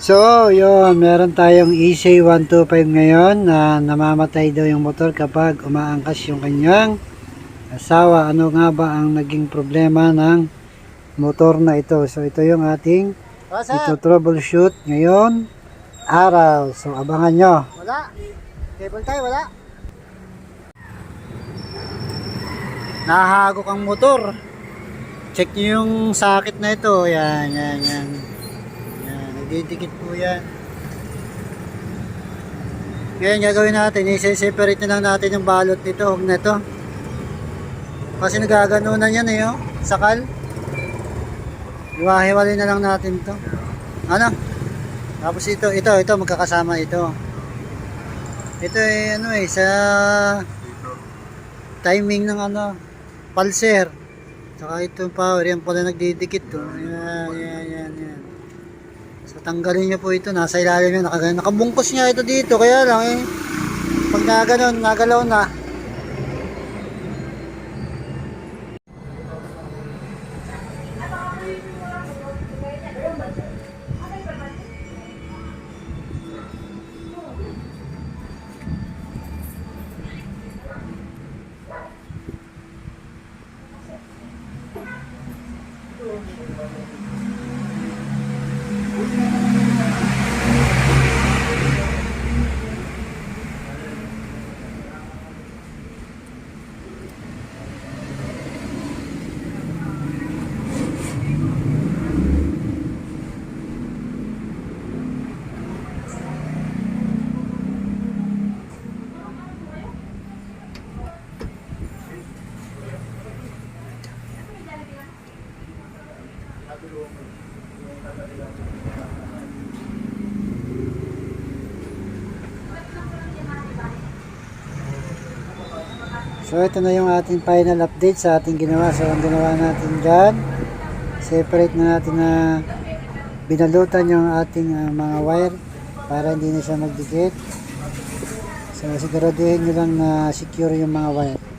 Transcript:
So, yun, meron tayong EC125 ngayon na namamatay daw yung motor kapag umaangkas yung kanyang asawa. Ano nga ba ang naging problema ng motor na ito? So, ito yung ating ito troubleshoot ngayon araw. So, abangan nyo. Wala. Cable tayo, wala. Nahagok ang motor. Check nyo yung sakit na ito. Yan, yan, yan. Nagdidikit po yan. Ngayon gagawin natin, i-separate na lang natin yung balot nito, huwag na ito. Kasi nagaganunan yan eh, oh. sakal. Iwahiwalay na lang natin to. Ano? Tapos ito, ito, ito, magkakasama ito. Ito eh, ano eh, sa timing ng ano, pulser. Saka itong power, yan pala nagdidikit to. Yan, yan, yan, yan. So tanggalin niyo po ito, nasa ilalim yan, naka, nakabungkos nga ito dito, kaya lang eh, pag naganon, nagalaw na. So ito na yung ating final update sa ating ginawa. So ang ginawa natin dyan, separate na natin na binalutan yung ating ah, mga wire para hindi na siya magdikit. So siguraduhin nyo lang na secure yung mga wire.